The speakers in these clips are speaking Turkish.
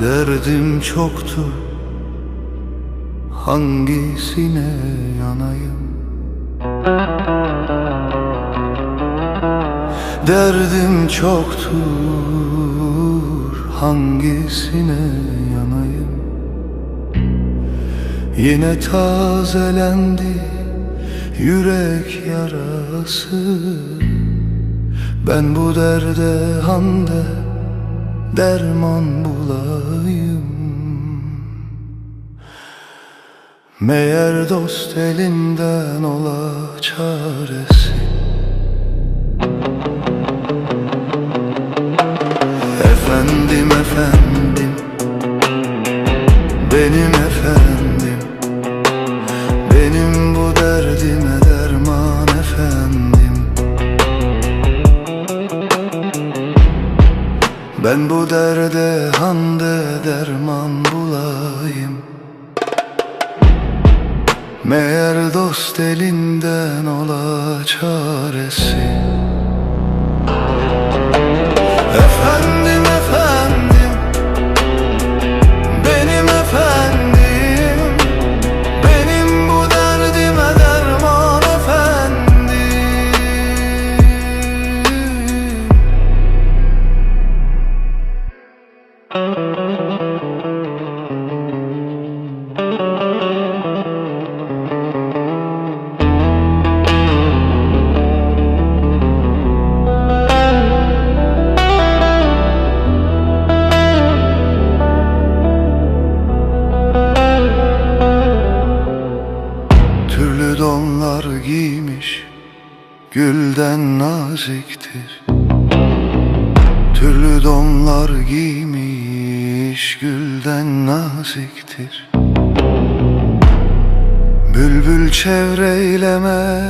Derdim çoktu. Hangisine yanayım? Derdim çoktur Hangisine yanayım? Yine tazelendi Yürek yarası. Ben bu derde hande Derman bulayım. Meğer dost elinden ola çaresi. Efendim efendim. Benim efendim. Benim bu derde hande derman bulayım. Meğer dost elinden ola çaresi naziktir Türlü donlar giymiş Gülden naziktir. Bülbül çevreyleme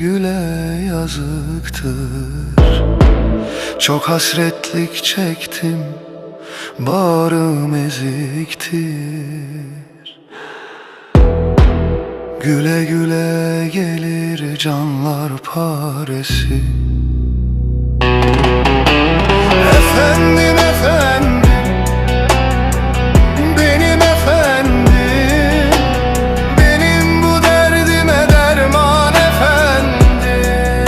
Güle yazıktır. Çok hasretlik çektim Bağrım eziktir. Güle güle gelir canlar paresi Efendim efendim. Benim efendim. Benim bu derdime derman efendim.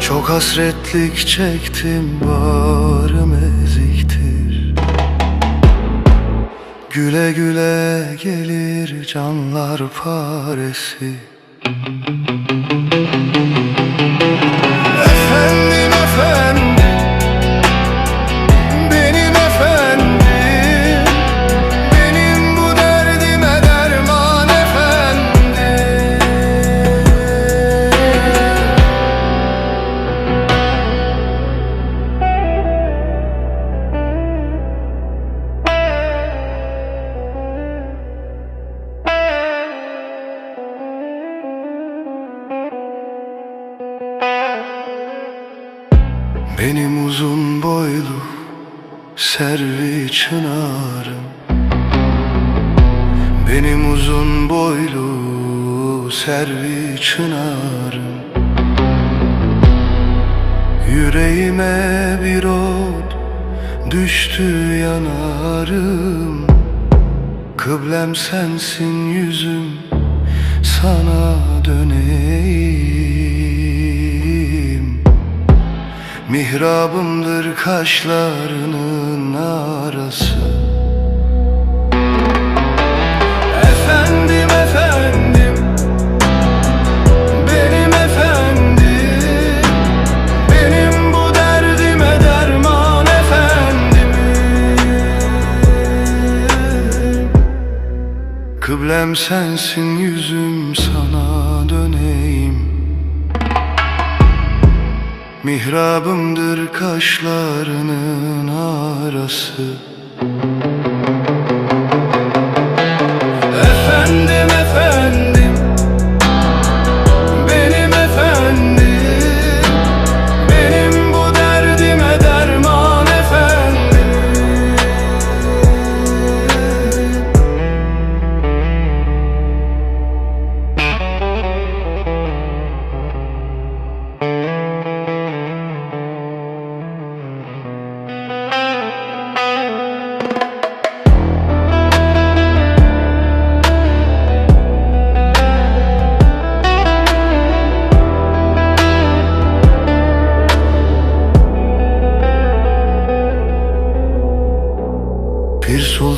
Çok hasretlik çektim bağrım eziktir. Güle güle gelir canlar paresi. Efendim Benim uzun boylu servi çınarım. Benim uzun boylu servi çınarım. Yüreğime bir ot düştü yanarım. Kıblem sensin yüzüm sana döneyim Mihrabımdır kaşlarının arası. Efendim efendim Benim efendim Benim bu derdime derman efendim Kıblem sensin yüzüm sana döneyim Mihrabımdır kaşlarının arası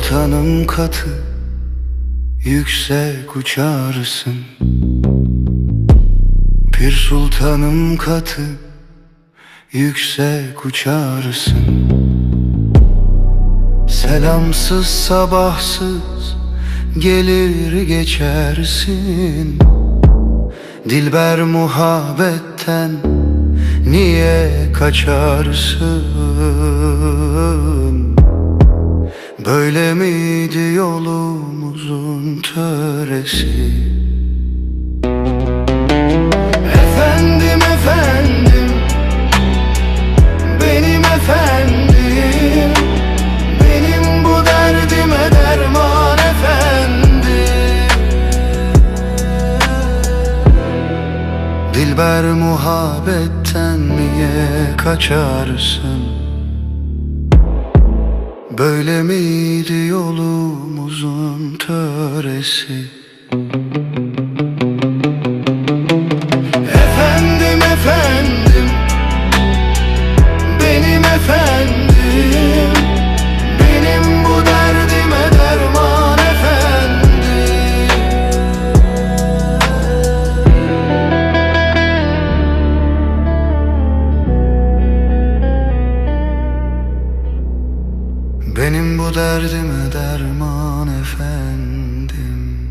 sultanım katı Yüksek uçarsın. Pir sultanım katı Yüksek uçarsın. Selamsız sabahsız Gelir geçersin. Dilber muhabbetten Niye kaçarsın Böyle miydi yolumuzun töresi? Efendim efendim Benim efendim Benim bu derdime derman efendim. Dilber muhabbetten niye kaçarsın Böyle miydi yolumuzun töresi Benim bu derdime derman efendim.